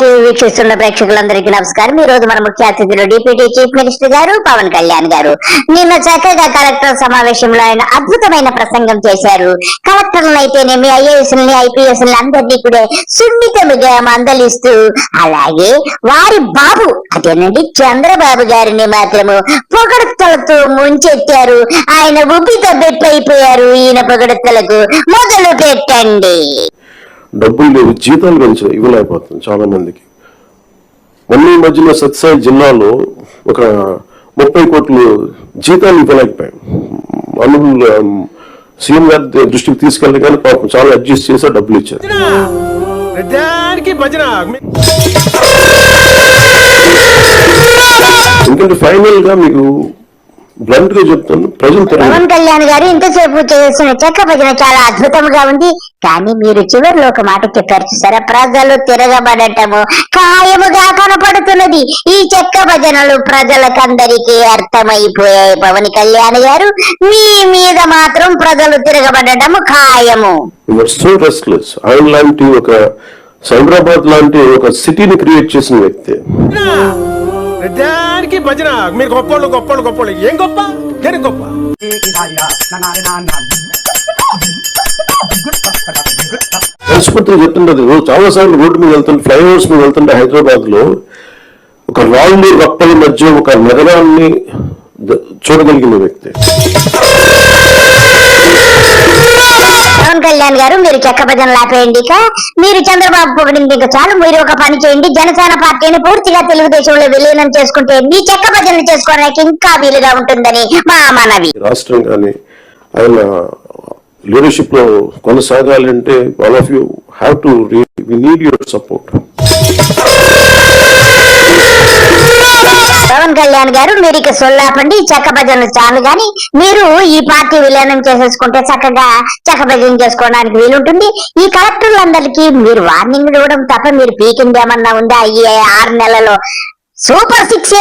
TV వీక్షిస్తున్న ప్రేక్షకులందరికీ నమస్కారం. ఈ రోజు మన ముఖ్య అతిథులు డిప్యూటీ చీఫ్ మినిస్టర్ గారు పవన్ కళ్యాణ్ గారు. నిన్న చక్కగా కలెక్టర్ సమావేశంలో ఆయన అద్భుతమైన ప్రసంగం చేశారు. కలెక్టర్లను అయితేనేమి ఐఏఎస్ని ఐపీఎస్ అందరినీ కూడా సున్నితముగా మందలిస్తూ అలాగే వారి బాబు అదేనండి చంద్రబాబు గారిని మాత్రము పొగడతలతో ముంచెత్తారు. ఆయన ఉబ్బితో బెట్టయిపోయారు. ఈయన పొగడతలకు మొదలు పెట్టండి. డబ్బులు లేవు జీతాలు పెంచ ఇవ్వలేకపోతుంది చాలా మందికి మొన్న ఈ మధ్యన సత్సాయి జిల్లాలో ఒక ముప్పై కోట్లు జీతాలు ఇవ్వలేకపోయాం. అనుభవం సీఎం గారి దృష్టికి తీసుకెళ్ళగానే పాపం చాలా అడ్జస్ట్ చేసి డబ్బులు ఇచ్చారు. ఎందుకంటే ఫైనల్గా మీకు బ్లంట్గా చెప్తాను ప్రజలు పవన్ కళ్యాణ్ గారు ఇంతసేపు చేసిన చెక్క భజన చాలా అద్భుతంగా ఉంది. కానీ మీరు చివరిలో ఒక మాట చెప్పారు. చూసారా ప్రజలు తిరగబడటము ఖాయముగా కనపడుతున్నది. ఈ చెక్క భజనలు ప్రజలకందరికీ అర్థమైపోయాయి. పవన్ కళ్యాణ్ గారు మీ మీద మాత్రం ప్రజలు తిరగబడటము ఖాయము. సో రెస్ట్లెస్ ఆయన లాంటి ఒక సైబరాబాద్ లాంటి ఒక సిటీని క్రియేట్ చేసిన వ్యక్తి. ప్రతిదానికి భజన. మీరు గొప్పోళ్ళు గొప్పోళ్ళు గొప్పోళ్ళు. ఏం గొప్ప? దేనికి గొప్ప? ఆసుపత్రి చెప్తుంటది రోజు చాలా సార్లు రోడ్డు మీద వెళ్తుంటే ఫ్లైఓవర్స్ మీద వెళ్తుంటే హైదరాబాద్లో ఒక రాళ్ళు రప్పల మధ్య ఒక నగరాన్ని చూడగలిగిన వ్యక్తి. పవన్ కళ్యాణ్ గారు మీరు చెక్క భజనలు ఆపేయండి ఇక. మీరు చంద్రబాబు పొగిడింది ఇంకా చాలు. మీరు ఒక పని చేయండి. జనసేన పార్టీని పూర్తిగా తెలుగుదేశంలో విలీనం చేసుకుంటే మీ చెక్క భజనలు చేసుకోవడానికి ఇంకా వీలుగా ఉంటుందని మా మనవి. రాష్ట్రం కానీ ఆయన లీడర్షిప్లో కొనసాగాలంటే all of you have to we need your support Pawan Kalyan garu మీరు ఇక సొల్లాపండి చెక్క భజనలు చాలు గాని మీరు ఈ పార్టీ విలీనం చేసేసుకుంటే చక్కగా చెక్క భజన చేసుకోవడానికి వీలుంటుంది. ఈ కలెక్టర్లందరికీ మీరు వార్నింగ్ ఇవ్వడం తప్ప మీరు పీకింది ఏమన్నా ఉందా ఈ ఆరు నెలలో సూపర్ సిక్స్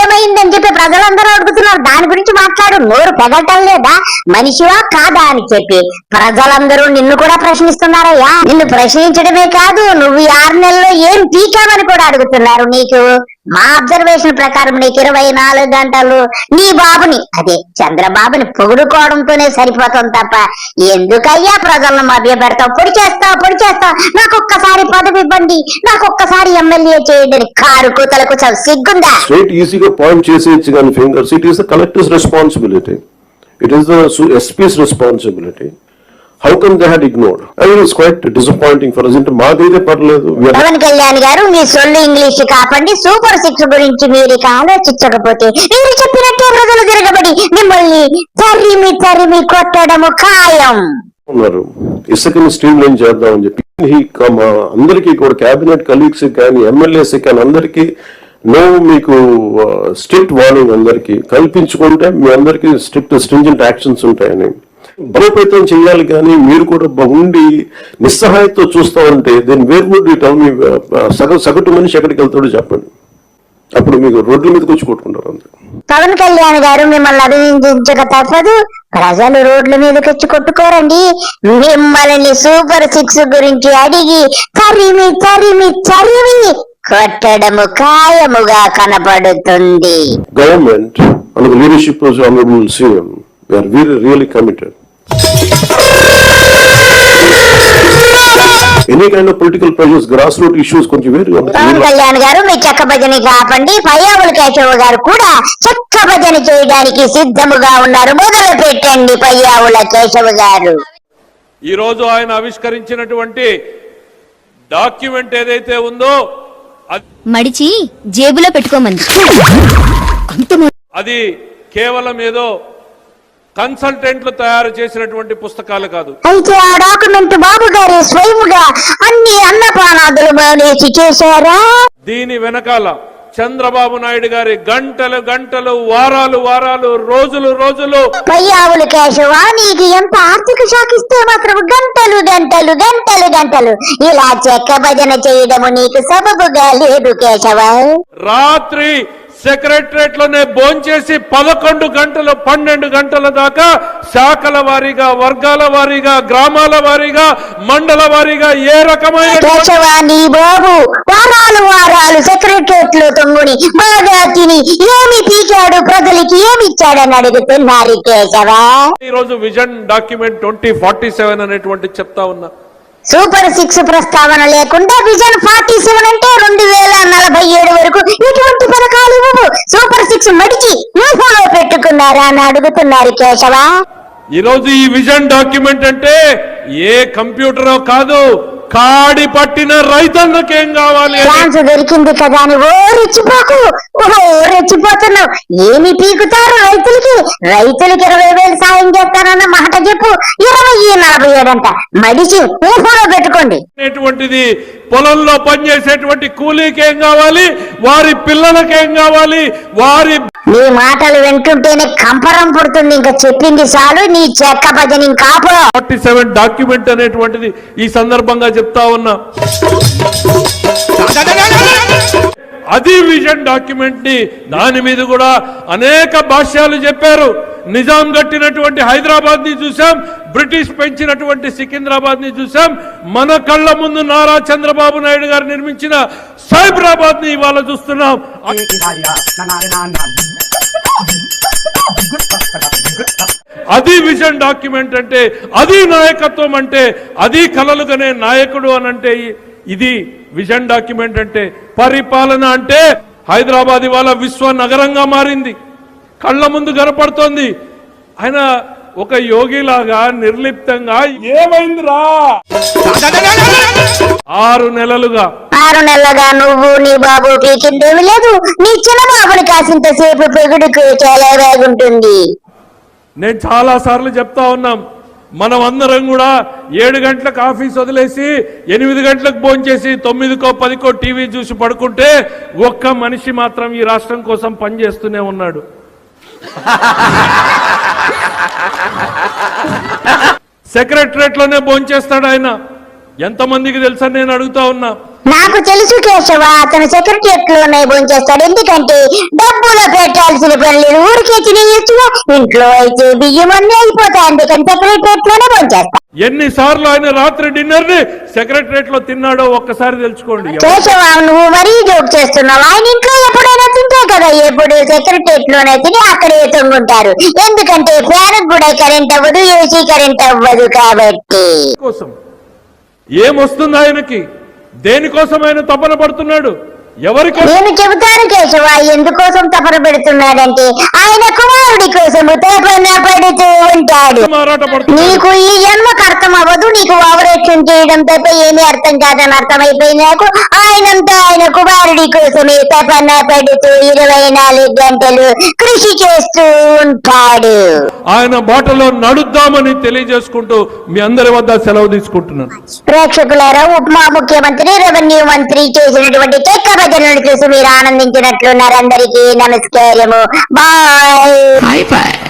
చెప్పి ప్రజలందరూ అడుగుతున్నారు దాని గురించి మాట్లాడు. నోరు పెగటం లేదా? మనిషివా కాదా అని చెప్పి. ప్రజలందరూ నిన్ను కూడా ప్రశ్నిస్తున్నారయ్యా. నిన్ను ప్రశ్నించడమే కాదు నువ్వు ఆరు నెలల్లో ఏం పీకావని కూడా అడుగుతున్నారు నీకు? మా అబ్జర్వేషన్ ప్రకారం నీకు ఇరవై నాలుగు గంటలు నీ బాబుని అదే చంద్రబాబుని పొగుడుకోవడంతోనే సరిపోతుంది తప్ప ఎందుకయ్యా ప్రజలను మభ్యపెడతావు? పొడి చేస్తావు పొడి చేస్తావు? నాకు ఒక్కసారి పదవి ఇవ్వండి నాకు ఒక్కసారి ఎమ్మెల్యే చేయండి అని కారు కూతలకు సిగ్గుందా? స్ట్రైట్ ఈజీగా పాయింట్ చేసేయచ్చు కానీ fingers it is the collector's responsibility it is the SP's responsibility how come they had ignored I was quite disappointing for అంటే మాకైతే పర్లేదు. పవన్ కళ్యాణ్ గారు మీ సొల్లు ఇంగ్లీష్ కాపండి సూపర్ సిక్స్ గురించి మీరు ఇక ఆలోచించకపోతే మీరు చెప్పినట్టే ప్రజలు తిరగబడి మిమ్మల్ని తరిమి తరిమి కొట్టడము ఖాయం. ఉన్నారు. ఇసుకని స్ట్రీమ్ లైన్ చేద్దామని చెప్పి. ఈ క- మా అందరికీ కూడా కేబినెట్ కలీగ్స్ కానీ ఎమ్మెల్యేస్ కానీ అందరికీ నో మీకు స్ట్రిక్ట్ వార్నింగ్ అందరికీ. కల్పించుకుంటే మీ అందరికీ స్ట్రిక్ట్ స్ట్రింజెంట్ యాక్షన్స్ ఉంటాయని. బలోపేతం చేయాలి కానీ మీరు కూడా బ- ఉండి నిస్సహాయతో చూస్తా ఉంటే దెన్ వేర్ వుడ్ యూ మీ సగ సగటు మనిషి ఎక్కడికి వెళ్తాడో చెప్పండి. అప్పుడు మీకు రోడ్ల మీదకి వచ్చి కొట్టుకుంటారు అందరూ పవన్ కళ్యాణ్ గారు మిమ్మల్ని అభినందించక తప్పదు ప్రజలు రోడ్ల మీదకి వచ్చి కొట్టుకోరండి. మిమ్మల్ని సూపర్ సిక్స్ గురించి అడిగి తరిమి తరిమి తరిమి కొట్టడము ఖాయముగా కనపడుతుంది. Under the leadership of the Honorable CM, kind of political pressures, grassroots issues, కొంచెం వేరు. పవన్ కళ్యాణ్ గారు మీ చెక్క భజన కాపండి పయ్యావుల కేశవ గారు కూడా చెక్క భజన చేయడానికి సిద్ధముగా ఉన్నారు. మొదలు పెట్టండి పయ్యావుల కేశవ గారు. ఈ రోజు ఆయన ఆవిష్కరించినటువంటి డాక్యుమెంట్ ఏదైతే ఉందో మడిచి జేబులో పెట్టుకోమంది. అది కేవలం ఏదో కన్సల్టెంట్లు తయారు చేసినటువంటి పుస్తకాలు కాదు. అయితే ఆ డాక్యుమెంట్ బాబు గారు స్వయముగా అన్ని అన్నపానాదులు మానేసి చేశారా? దీని వెనకాల చంద్రబాబు నాయుడు గారి గంటలు గంటలు వారాలు వారాలు రోజులు రోజులు. పయ్యావులు కేశవ నీకు ఎంత ఆర్థిక షాక్ ఇస్తే మాత్రం గంటలు గంటలు గంటలు గంటలు. ఇలా చెక్క భజన చేయడము నీకు సబబుగా లేదు కేశవ. రాత్రి సెక్రటరేట్లోనే భోంచేసి పదకొండు గంటలు పన్నెండు గంటల దాకా శాఖల వారీగా వర్గాల వారీగా గ్రామాల వారీగా మండల వారీగా ఏ రకమైన వారాలు వారాలు లో బాగా తిని ఏమి పీకాడు ప్రజలకి ఏమి ఇచ్చాడని అడుగుతున్నారు కేశవా. ఈ రోజు vision document twenty forty seven అనేటువంటి చెప్తా ఉన్నా. సూపర్ సిక్స్ ప్రస్తావన లేకుండా విజన్ ఫార్టీ సెవెన్ అంటే రెండు వేల నలభై ఏడు వరకు ఎటువంటి పథకాలు ఇవ్వవు. సూపర్ సిక్స్ మడిచి యూఫోలో పెట్టుకున్నారా అని అడుగుతున్నారు కేశవా. ఈ రోజు ఈ విజన్ డాక్యుమెంట్ అంటే ఏ కంప్యూటరో కాదు కాడి పట్టిన రైతన్నకి ఏం కావాలి ఛాన్స్ దొరికింది కదా అని ఓ రెచ్చిపోకు ఓ రెచ్చిపోతున్నావు. ఏమి పీకుతారు రైతులకి? రైతులకి ఇరవై వేలు సాయం చేస్తారన్న మాట చెప్పు. ఇరవై నలభై ఏడంట మడిచి పెట్టుకోండి. పొలంలో పనిచేసేటువంటి కూలీకి ఏం కావాలి? వారి పిల్లలకి ఏం కావాలి? వారి నీ మాటలు వింటుంటేనే కంపరం పుడుతుంది. ఇంకా చెప్పింది చాలు. నీ చెక్క భజన ఫార్టీ సెవెన్ డాక్యుమెంట్ అనేటువంటిది ఈ సందర్భంగా చెప్తా ఉన్నా. అది విజన్ డాక్యుమెంట్ని దాని మీద కూడా అనేక భాష్యాలు చెప్పారు. నిజాం కట్టినటువంటి హైదరాబాద్ని చూసాం. బ్రిటిష్ పెంచినటువంటి సికింద్రాబాద్ని చూసాం మన కళ్ళ ముందు నారా చంద్రబాబు నాయుడు గారు నిర్మించిన సైబరాబాద్ని ఇవాళ చూస్తున్నాం. అది విజన్ డాక్యుమెంట్ అంటే అది నాయకత్వం అంటే అది కలలుగానే నాయకుడు అని అంటే ఇది విజన్ డాక్యుమెంట్ అంటే పరిపాలన అంటే హైదరాబాద్ ఇవాళ విశ్వ నగరంగా మారింది. కళ్ళ ముందు కనపడుతోంది. ఆయన ఒక యోగిలాగా నిర్లిప్తంగా ఏమైందిరా? ఆరు నెలలుగా. ఆరు నెలలుగా నువ్వు నీ బాబు పీకిందేమి లేదు. నీ చిన్న బాబుని కాసింత సేపు పెగుడుకు చాలా బాగుంటుంది. నేను చాలా సార్లు చెప్తా ఉన్నాం. మనం అందరం కూడా ఏడు గంటలకు ఆఫీస్ వదిలేసి ఎనిమిది గంటలకు భోంచేసి తొమ్మిదికో పదికో టీవీ చూసి పడుకుంటే ఒక్క మనిషి మాత్రం ఈ రాష్ట్రం కోసం పనిచేస్తూనే ఉన్నాడు. సెక్రటరేట్లోనే భోంచేస్తాడు ఆయన. ఎంతమందికి తెలుసా నేను అడుగుతా ఉన్నా. నాకు తెలుసు కేశవ అతను సెక్రటరియట్లోనే భోంచేస్తాడు. ఎందుకంటే డబ్బులో పెట్టాల్సిన పనులు ఊరికే తినేయచ్చుగా ఇంట్లో అయితే బియ్యం అన్ని అయిపోతాయి. అందుకని సెక్రటరియట్లోనే భోంచేస్తా. ఎన్నిసార్లు ఆయన రాత్రి డిన్నర్ని సెక్రటరేట్లో తిన్నాడో ఒక్కసారి తెలుసుకోండి. కేశవ నువ్వు మరీ జోక్ చేస్తున్నావు. ఆయన ఇంట్లో ఎప్పుడైనా తింటే కదా ఎప్పుడు సెక్రటరియట్లోనే తిని అక్కడే తొంగుంటారు. ఎందుకంటే ఫ్యాన్ కూడా కరెంట్ అవ్వదు ఏసీ కరెంట్ అవ్వదు కాబట్టి. కోసం ఏమొస్తుంది ఆయనకి? దేనికోసం తపన పడుతున్నాడు? ఎవరి కోసం? నేను చెబుతాను కేశవ ఎందుకోసం తపన పెడుతున్నాడంటే? ఆయన కుమారుడి కోసము తపన పడుతూ ఉంటాడు. నీకు ఈ జన్మకు అర్థం అవ్వదు నీకు ఓవరేక్షన్ చేయడం తప్ప ఏమీ అర్థం కాదని అర్థమైపోయింది నాకు ఆయనంతా ఆయన కుమారుడి కోసమే తపన పడుతూ ఇరవై నాలుగు గంటలు కృషి చేస్తూ ఉంటాడు. ఆయన బాటలో నడుద్దామని తెలియజేసుకుంటూ మీ అందరి వద్ద సెలవు తీసుకుంటున్నాను. ప్రేక్షకులారా ఉపమా ముఖ్యమంత్రి రెవెన్యూ మంత్రి చేసినటువంటి చెక్క భజనలు చూసి మీరు ఆనందించినట్లున్నారు అందరికీ నమస్కారము బాయ్